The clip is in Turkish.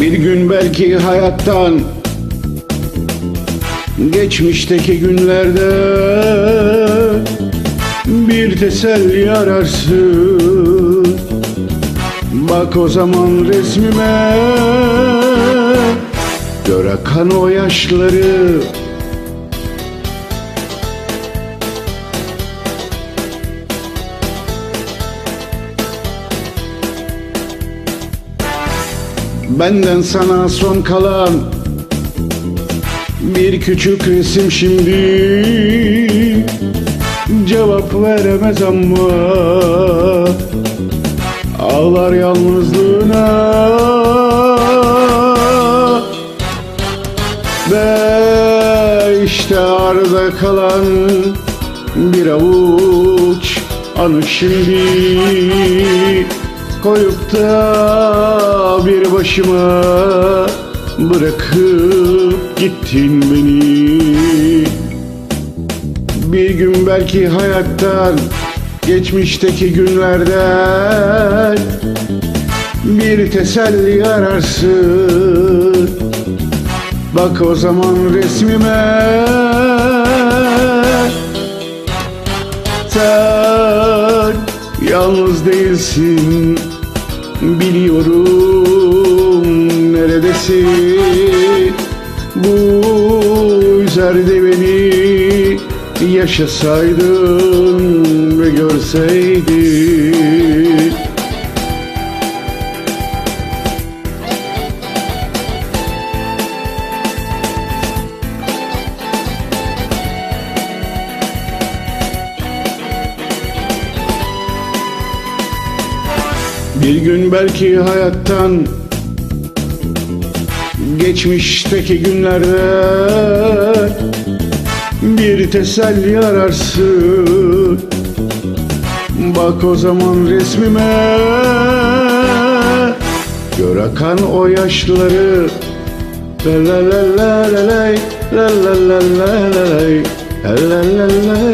Bir gün belki hayattan Geçmişteki günlerde Bir teselli ararsın. Bak o zaman resmime Gör akan o yaşları Benden sana son kalan bir küçük resim şimdi. Cevap veremez ama Ağlar yalnızlığına. Ve işte arada kalan Bir avuç anı şimdi Koyup da bir başıma Bırakıp gittin beni. Bir gün belki hayattan Geçmişteki günlerden Bir teselli ararsın. Bak o zaman resmime yalnız değilsin. Biliyorum neredesin. Bu üzerde beni. Yaşasaydın ve görseydin Bir gün belki hayattan Geçmişteki günlerde Bir teselli ararsın Bak o zaman resmime Gör akan o yaşları La la la la la La la la la la La la la la